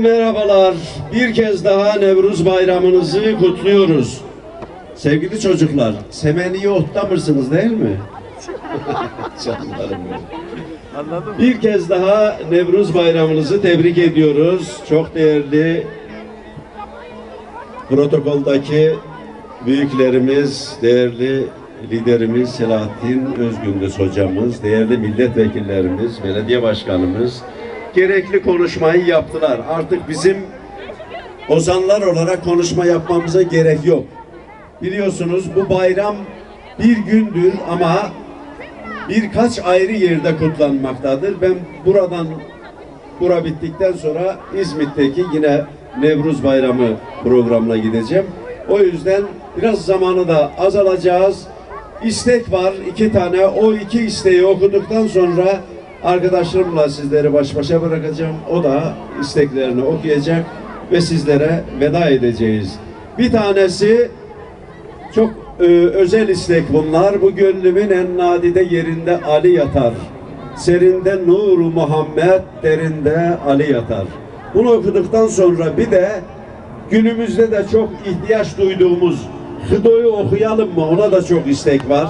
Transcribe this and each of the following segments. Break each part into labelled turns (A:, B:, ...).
A: Merhabalar. Bir kez daha Nevruz bayramınızı kutluyoruz. Sevgili çocuklar, semeniye otlamışsınız değil mi? Canlarım
B: mı?
A: Bir kez daha Nevruz bayramınızı tebrik ediyoruz. Çok değerli protokoldaki büyüklerimiz, değerli liderimiz Selahattin Özgündüz hocamız, değerli milletvekillerimiz, belediye başkanımız gerekli konuşmayı yaptılar. Artık bizim ozanlar olarak konuşma yapmamıza gerek yok. Biliyorsunuz bu bayram bir gündür ama birkaç ayrı yerde kutlanmaktadır. Ben buradan bura bittikten sonra İzmit'teki yine Nevruz Bayramı programına gideceğim. O yüzden biraz zamanı da azalacağız. İstek var iki tane. O iki isteği okuduktan sonra arkadaşlarımla sizleri baş başa bırakacağım. O da isteklerini okuyacak ve sizlere veda edeceğiz. Bir tanesi çok e, özel istek bunlar. Bu gönlümün en nadide yerinde Ali yatar. Serinde nuru Muhammed, derinde Ali yatar. Bunu okuduktan sonra bir de günümüzde de çok ihtiyaç duyduğumuz Hıdo'yu okuyalım mı? Ona da çok istek var.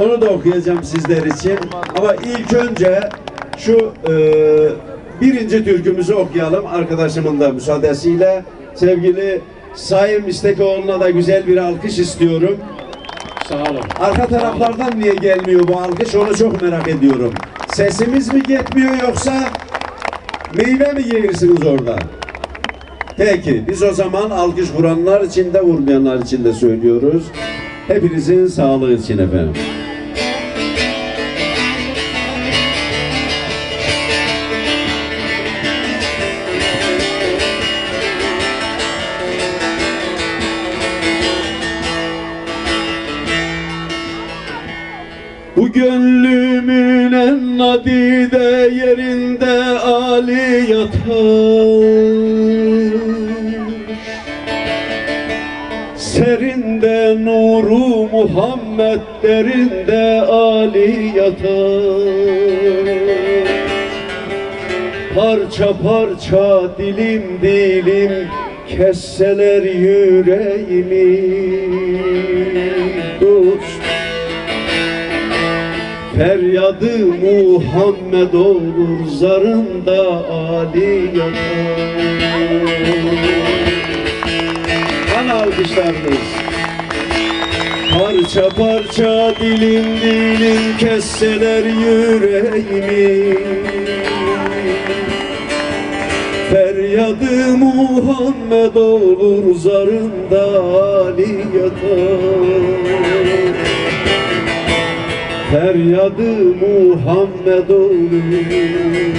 A: Onu da okuyacağım sizler için. Ama ilk önce şu e, birinci türkümüzü okuyalım arkadaşımın da müsaadesiyle. Sevgili Sayın İstekoğlu'na da güzel bir alkış istiyorum.
B: Sağ olun.
A: Arka taraflardan niye gelmiyor bu alkış onu çok merak ediyorum. Sesimiz mi yetmiyor yoksa meyve mi yiyirsiniz orada? Peki biz o zaman alkış vuranlar için de vurmayanlar için de söylüyoruz. Hepinizin sağlığı için efendim. Gönlümün en nadide yerinde Ali yatar Serinde nuru Muhammed derinde Ali yatar Parça parça dilim dilim kesseler yüreğimi. Dost Feryadı Muhammed olur zarında Ali yatar. Bana alkışlarınız. Parça parça dilim dilim kesseler yüreğimi Feryadı Muhammed olur zarında Ali yatar Feryadı Muhammed olur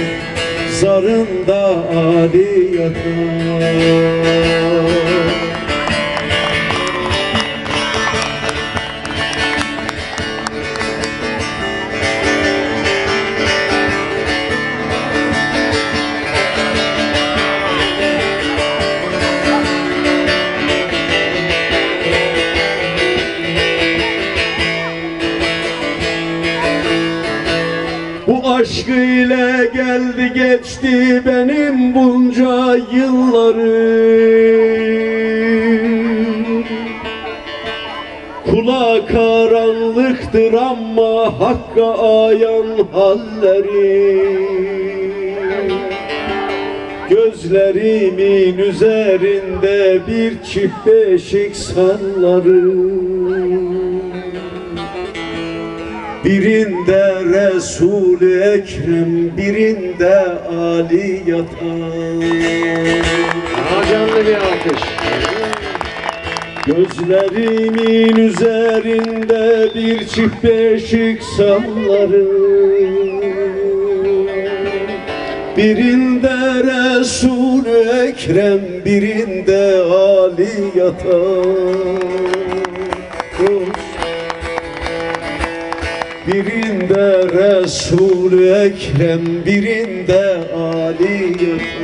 A: Zarında Ali yatar bir çift beşik sallarım Birinde Resul-i Ekrem, birinde Ali yatar.
B: Daha canlı bir alkış.
A: Gözlerimin üzerinde bir çift beşik sallarım. Birinde Resul-i Ekrem, birinde Ali yatar. Birinde Resul-i Ekrem, birinde Ali yatar.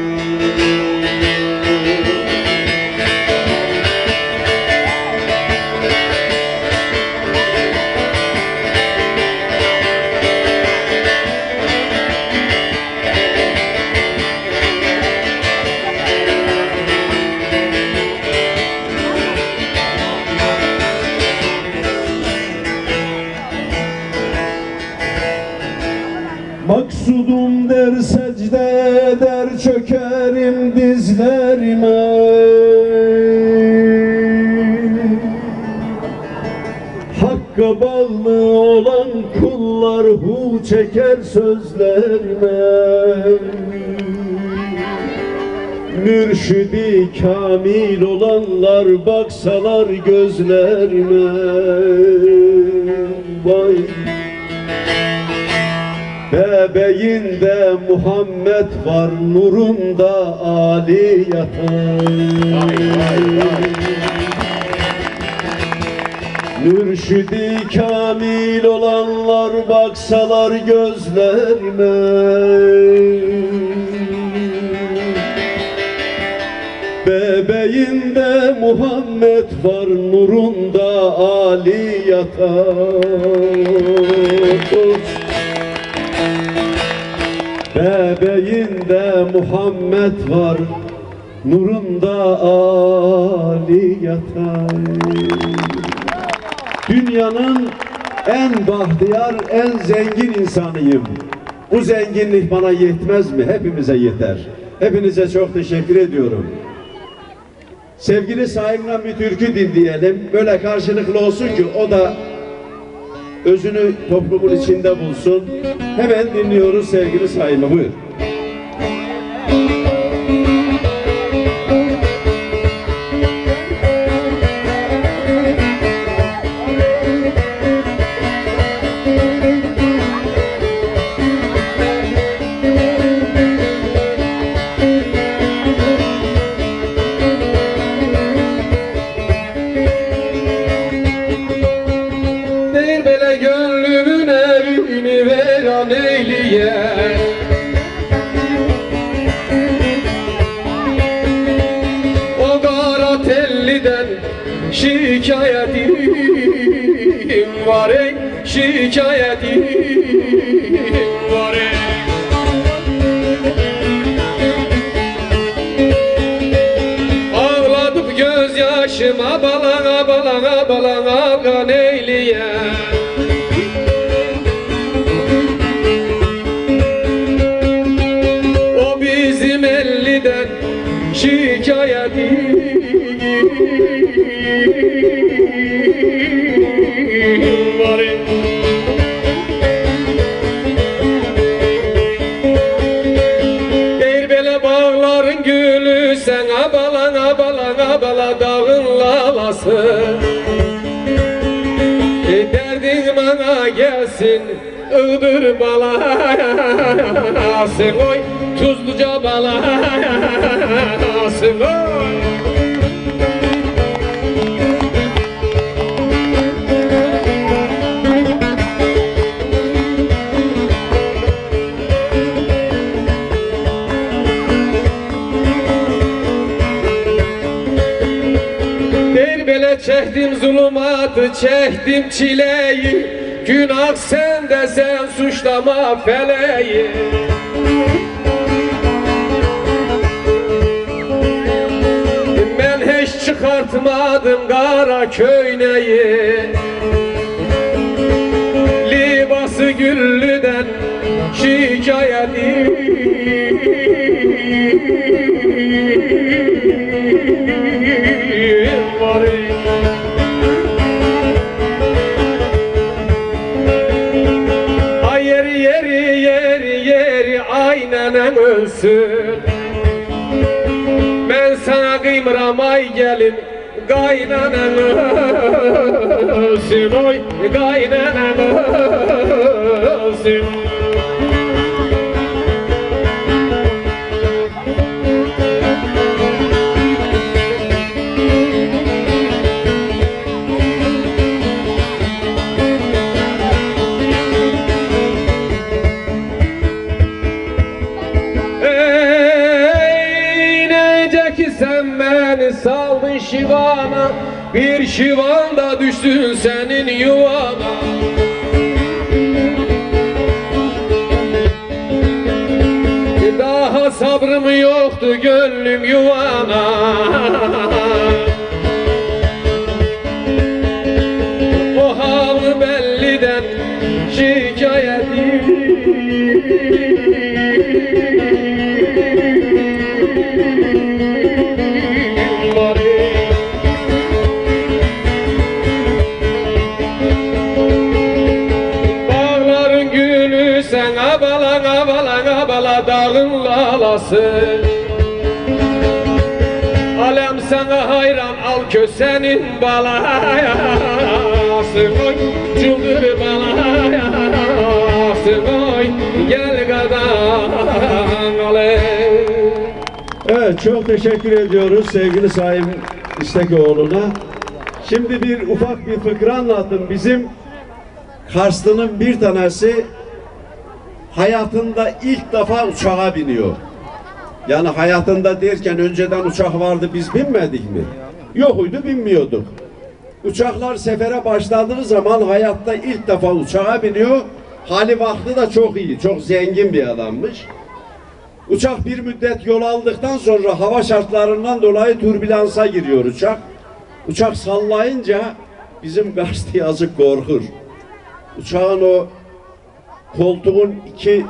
A: Vay. Bebeğinde Muhammed var nurunda Ali yatar Mürşidi kamil olanlar baksalar gözlerime Bebeğinde Muhammed var nurunda Ali yatar Bebeğinde Muhammed var nurunda Ali yatar Dünyanın en bahtiyar, en zengin insanıyım. Bu zenginlik bana yetmez mi? Hepimize yeter. Hepinize çok teşekkür ediyorum. Sevgili sahibimden bir türkü dinleyelim. Böyle karşılıklı olsun ki o da özünü toplumun içinde bulsun. Hemen dinliyoruz sevgili sahibime. Buyur.
B: Gönlümün evini veran eyleyen O kara telliden şikayetim var ey Şikayetim var ey gelsin Iğdır balası Oy tuzluca balası Oy çektim çileyi Günah sende sen suçlama feleği. Ben hiç çıkartmadım kara köyneyi. Libası güllüden şikayetim var aynen ölsün. Ben sana kıymıram ay gelin Kaynanan ölsün oy Kaynanan ölsün dağın lalası. Alem sana hayran al kösenin balası Oy cıldır balası Oy
A: Evet çok teşekkür ediyoruz sevgili Sayın İstekoğlu'na. Şimdi bir ufak bir fıkra anlattım. Bizim Karslı'nın bir tanesi hayatında ilk defa uçağa biniyor. Yani hayatında derken önceden uçak vardı biz binmedik mi? Yokuydu binmiyorduk. Uçaklar sefere başladığı zaman hayatta ilk defa uçağa biniyor. Hali vakti da çok iyi, çok zengin bir adammış. Uçak bir müddet yol aldıktan sonra hava şartlarından dolayı türbülansa giriyor uçak. Uçak sallayınca bizim Karslı yazık korkur. Uçağın o koltuğun iki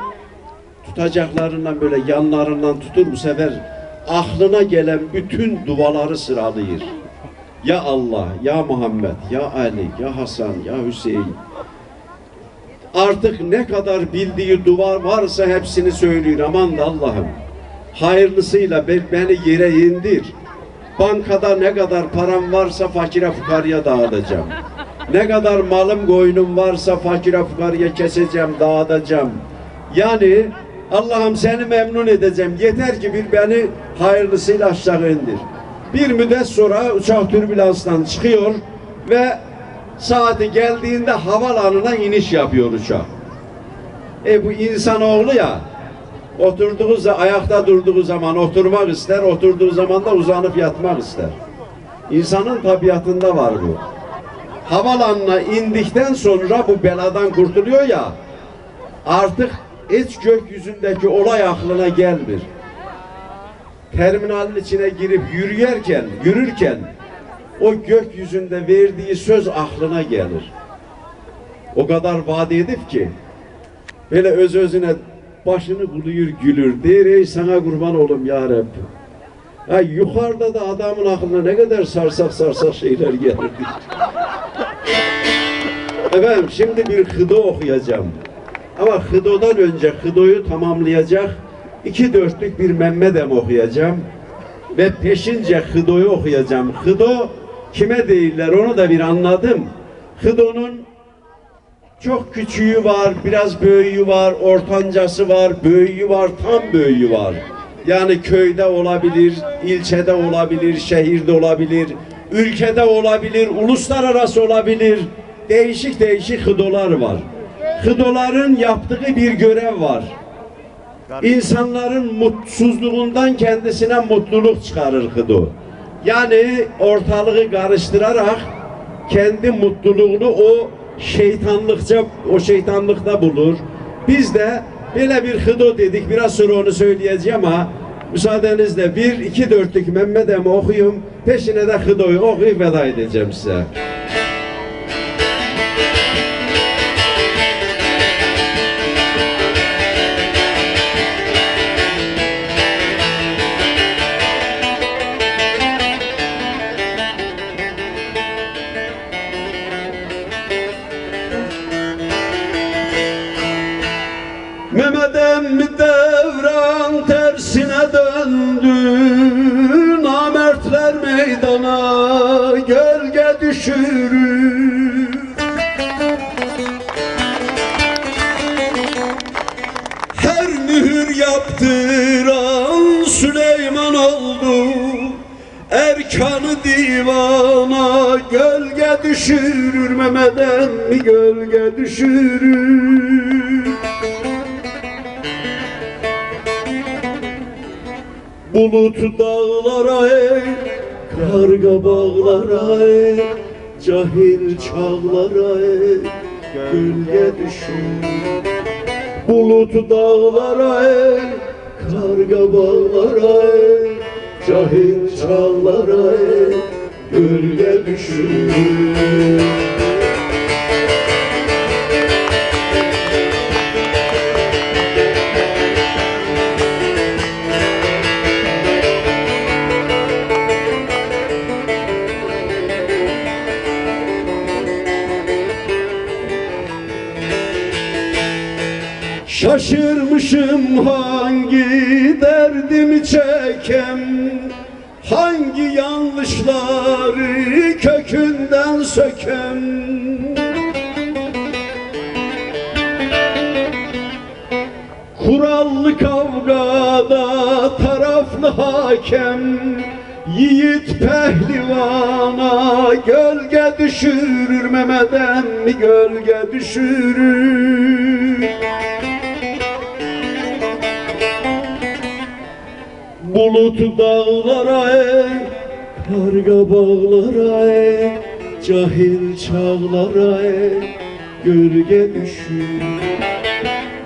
A: tutacaklarından böyle yanlarından tutur bu sefer aklına gelen bütün duaları sıralayır. Ya Allah, ya Muhammed, ya Ali, ya Hasan, ya Hüseyin. Artık ne kadar bildiği dua varsa hepsini söylüyor. Aman da Allah'ım. Hayırlısıyla be- beni yere indir. Bankada ne kadar param varsa fakire fukarıya dağıtacağım. Ne kadar malım koyunum varsa fakire fukarıya keseceğim, dağıtacağım. Yani Allah'ım seni memnun edeceğim. Yeter ki bir beni hayırlısıyla aşağı indir. Bir müddet sonra uçak türbülanstan çıkıyor ve saati geldiğinde havalanına iniş yapıyor uçak. E bu insanoğlu ya oturduğu ayakta durduğu zaman oturmak ister, oturduğu zaman da uzanıp yatmak ister. İnsanın tabiatında var bu. Havalanına indikten sonra bu beladan kurtuluyor ya artık hiç gökyüzündeki olay aklına gelmir. Terminalin içine girip yürüyerken, yürürken o gökyüzünde verdiği söz aklına gelir. O kadar vaat edip ki böyle öz özüne başını buluyor gülür. Der ey sana kurban olum ya Rabbi. Ya yukarıda da adamın aklına ne kadar sarsak sarsak şeyler gelirdi. Efendim şimdi bir hıdo okuyacağım. Ama hıdodan önce hıdoyu tamamlayacak iki dörtlük bir Memmedem okuyacağım. Ve peşince hıdoyu okuyacağım. Hıdo kime değiller onu da bir anladım. Hıdonun çok küçüğü var, biraz büyüğü var, ortancası var, büyüğü var, tam büyüğü var. Yani köyde olabilir, ilçede olabilir, şehirde olabilir, ülkede olabilir, uluslararası olabilir. Değişik değişik hıdolar var. Hıdoların yaptığı bir görev var. İnsanların mutsuzluğundan kendisine mutluluk çıkarır hıdo. Yani ortalığı karıştırarak kendi mutluluğunu o şeytanlıkça o şeytanlıkta bulur. Biz de böyle bir hıdo dedik. Biraz sonra onu söyleyeceğim ama müsaadenizle bir iki dörtlük Mehmet Em'i okuyayım. Peşine de hıdoyu okuyup veda edeceğim size. Mehmet emmi devran tersine döndü. Namertler meydana gölge düşürür. Her mühür yaptıran Süleyman oldu. Erkanı divana gölge düşürür. Mehmet emmi gölge düşürür Bulut dağlara ey, karga bağlara ey, cahil çağlara ey, gölge düşür. Bulut dağlara ey, karga bağlara ey, cahil çağlara ey, gölge düşür. Durmuşum hangi derdimi çekem Hangi yanlışları kökünden sökem Kurallı kavgada taraflı hakem Yiğit pehlivana gölge düşürür Memeden gölge düşürür Bulut dağlara ek, karga bağlara ek, cahil çağlara ek, gölge düşür.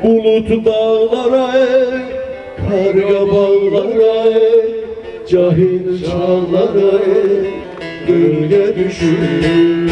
A: Bulut dağlara ek, karga bağlara ek, cahil çağlara ek, gölge düşür.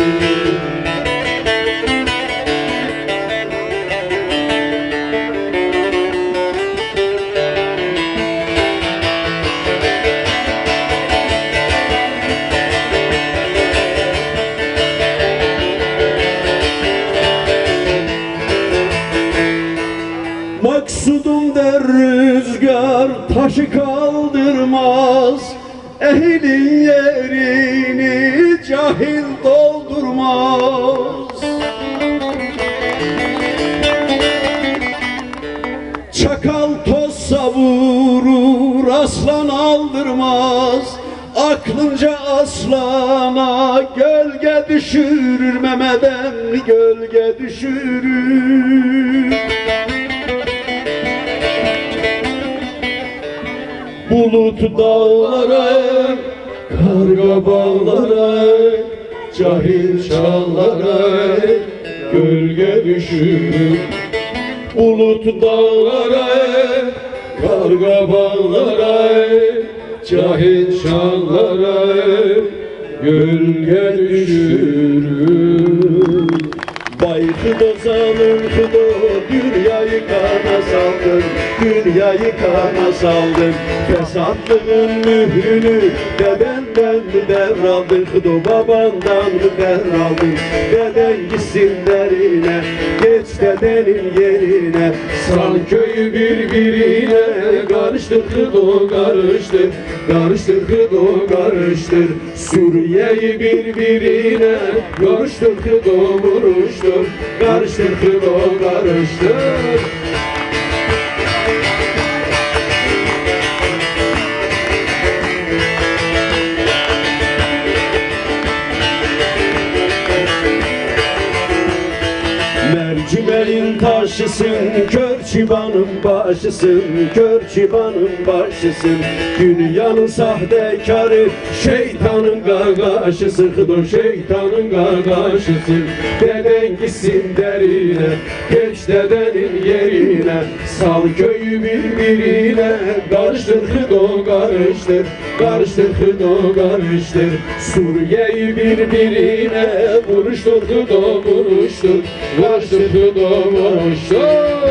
A: Bulut dağlara karga bağlara cahil çağlara gölge düşür. Bulut dağlara karga bağlara cahil çağlara gölge düşürür. Vay hıdo zalim hıdo dünyayı kana saldın Dünyayı kana saldın Fesatlığın mührünü dedenden mi devraldın Hıdo babandan mı devraldın Deden gitsin derine Geç dedenin yerine. Sal köyü birbirine Karıştır hıdo karıştır Karıştır hıdo karıştır Suriye'yi birbirine Karıştır hıdo vuruştur Karıştır hıdo karıştır taşısın, kör çıbanın başısın, kör çıbanın başısın. Dünyanın sahtekarı, şeytanın gagaşısı, hıdo şeytanın gagaşısı. Deden gitsin derine, geç dedenin yerine, sal köyü birbirine, karıştır hıdo karıştır, karıştır hıdo karıştır. Suriye'yi birbirine, vuruştur hıdo vuruştur, karıştır hıdo vuruştur.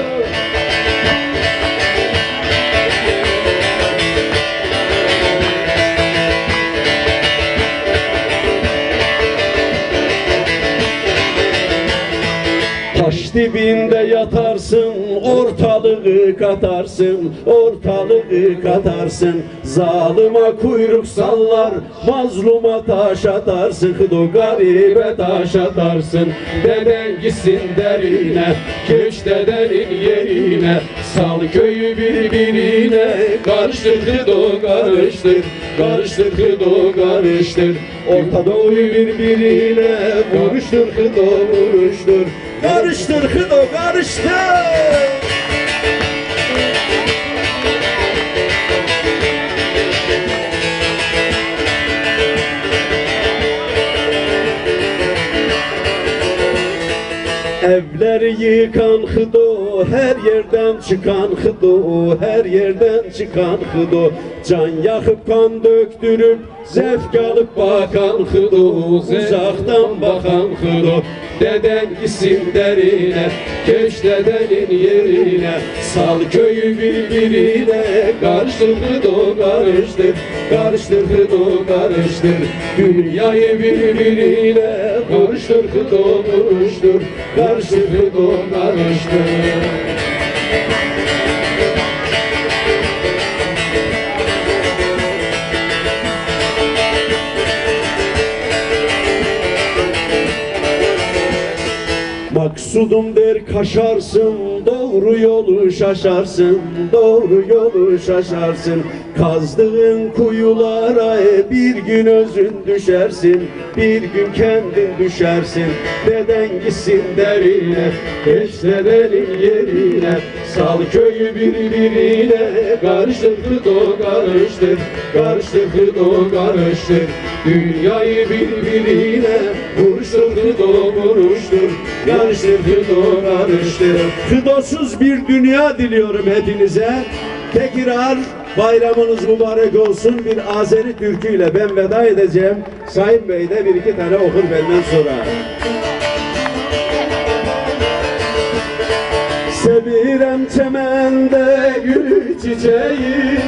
A: Taş dibinde yatarsın, ortalığı katarsın, ortalığı katarsın. Zalıma kuyruk sallar, mazluma taş atarsın, hıdo garibe taş atarsın. Deden gitsin derine, geç dedenin yerine, sal köyü birbirine, karıştır hıdo karıştır, karıştır hıdo karıştır. Orta Doğu'yu birbirine, vuruştur hıdo vuruştur. Karıştır hıdo karıştır. Evleri yıkan hıdo, her yerden çıkan hıdo, her yerden çıkan hıdo. Can yakıp kan döktürüp, zevk alıp bakan hıdo, uzaktan bakan hıdo. Deden gitsin derine, geç dedenin yerine, sal köyü birbirine, karıştır hıdo karıştır, karıştır hıdo karıştır. Dünyayı birbirine, karıştır hıdo vuruştur, karıştır hıdo karıştır. Mesudum der kaşarsın Doğru yolu şaşarsın Doğru yolu şaşarsın. Kazdığın kuyulara e, bir gün özün düşersin Bir gün kendin düşersin. Deden gitsin derine Geç dedenin yerine Sal köyü birbirine Karıştır o karıştır Karıştır o karıştır Dünyayı birbirine Vuruştur o vuruştur Karıştır o karıştır Kıdosuz bir dünya diliyorum hepinize Tekrar bayramınız mübarek olsun bir Azeri türküyle ben veda edeceğim. Sayın Bey de bir iki tane okur benden sonra. Sevirem çemende gül çiçeği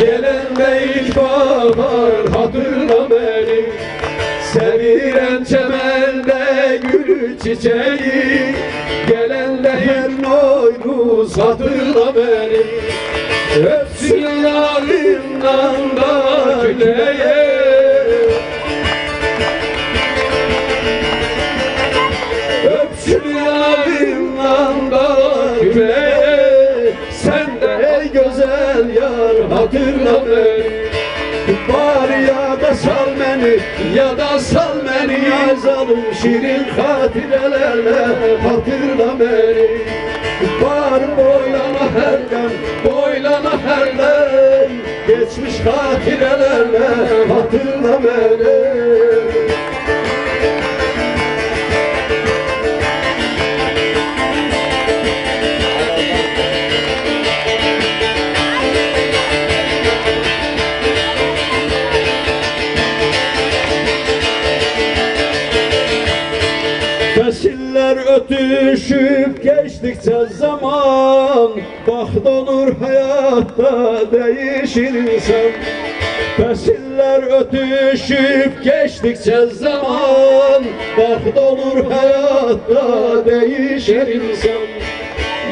A: Gelen de ilkbahar hatırla beni. Sevirem çemende gül çiçeği Gelen her noyluz hatırla beni. Öpsün yarından da küleye küleye Sen de ey güzel yar hatırla beni. Bari ya da sal beni ya da sal beni. Yazalım şirin hatirelerle hatırla beni. Var boylana her dem, boylana her dem Geçmiş hatirelerle hatırla beni ötüşüp geçtikçe zaman Baht olur hayatta değişir insan. Nesiller ötüşüp geçtikçe zaman Baht olur hayatta değişir insan.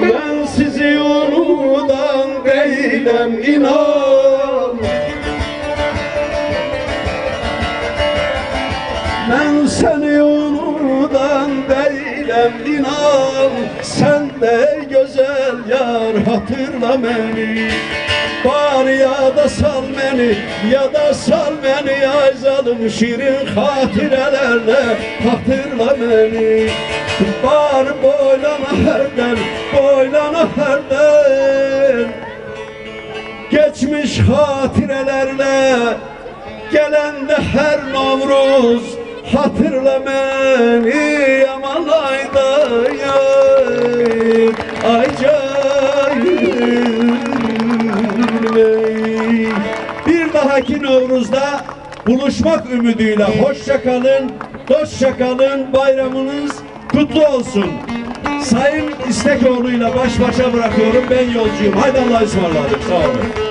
A: Ben sizi unudan değilim inan değilim inan Sen de güzel yar hatırla beni. Bari ya da sal beni ya da sal beni Yazalım şirin hatirelerle hatırla beni. Bari boylana herden boylana herden Geçmiş hatirelerle Gelen de her Novruz hatırla beni yaman ayda yar acayip Bir dahaki Novruz'da buluşmak ümidiyle hoşça kalın, dostça kalın, bayramınız kutlu olsun. Sayın İstekoğlu'yla baş başa bırakıyorum ben yolcuyum. Haydi Allah'a ısmarladık. Sağ olun.